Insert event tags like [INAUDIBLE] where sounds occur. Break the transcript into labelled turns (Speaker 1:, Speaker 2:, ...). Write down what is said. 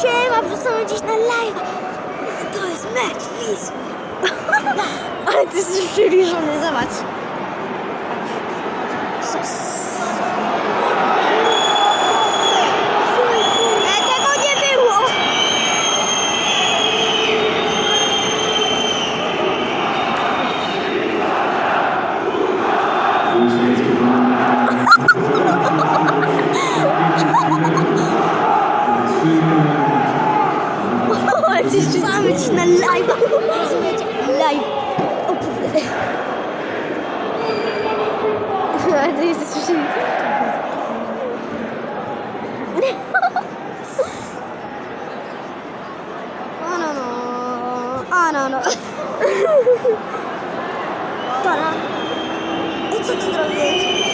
Speaker 1: Siema, wrzucamy gdzieś na live. To jest mecz, Wisły. [LAUGHS] Ale ty jesteś przybliżony, zobacz.
Speaker 2: Farm için
Speaker 1: live. live. Neredeyse şu şey. Anano. Anano. Bana. 30 lira